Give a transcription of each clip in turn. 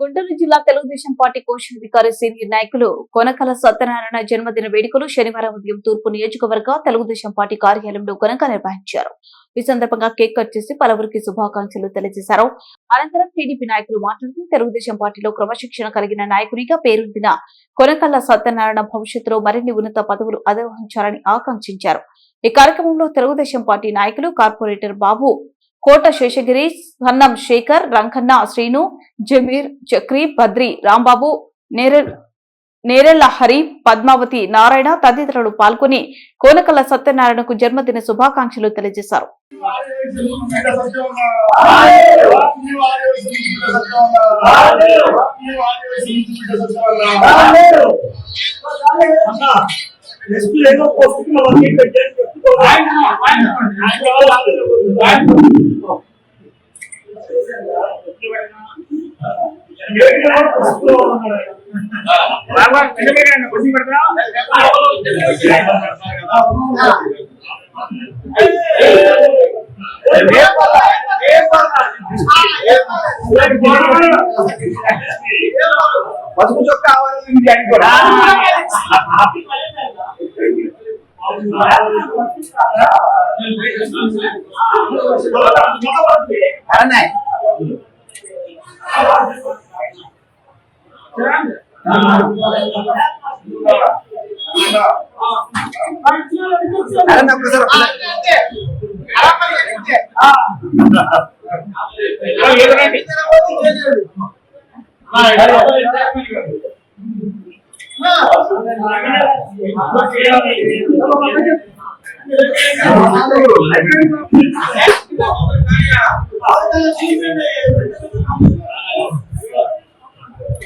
గుంటూరు జిల్లా తెలుగుదేశం పార్టీ కోశాధికారి సీనియర్ నాయకులు కొనకల సత్యనారాయణ జన్మదిన వేడుకలు శనివారం ఉదయం తూర్పు నియోజకవర్గ తెలుగుదేశం పార్టీ కార్యాలయంలో ఘనంగా నిర్వహించారు. ఈ సందర్భంగా కేక్ కట్ చేసి పలువురికి శుభాకాంక్షలు తెలియజేశారు. అనంతరం టీడీపీ నాయకులు మాట్లాడుతూ తెలుగుదేశం పార్టీలో క్రమశిక్షణ కలిగిన నాయకునిగా పేరొందిన కొనకల్ల సత్యనారాయణ భవిష్యత్తులో మరిన్ని ఉన్నత పదవులు అధిరోహించాలని ఆకాంక్షించారు. ఈ కార్యక్రమంలో తెలుగుదేశం పార్టీ నాయకులు కార్పొరేటర్ బాబు కోట శేషగిరి సన్నం శేఖర్ రంకన్న శ్రీను జమీర్ చక్రి బద్రి రాంబాబు నేరె నేరెళ్ళ హరి పద్మావతి నారాయణ తదితరులు పాల్గొని కోనకల సత్యనారాయణకు జన్మదిన శుభాకాంక్షలు తెలియజేశారు. నెక్స్ట్ ఏదో పోస్ట్ మనకి పెట్టేసి పసుపు చొక్క కావాలి ఇంటి అని కూడా అన్నాయి అన్న ఒకసారి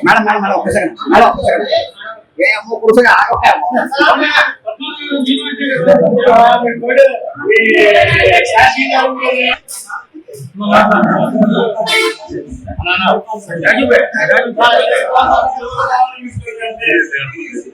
మేడం మేడం మేడం ఒక సెకండ్ మేడం ఒక సెకండ్ ఏ అమ్మ కురుసగా ఆగమేమో Thank you.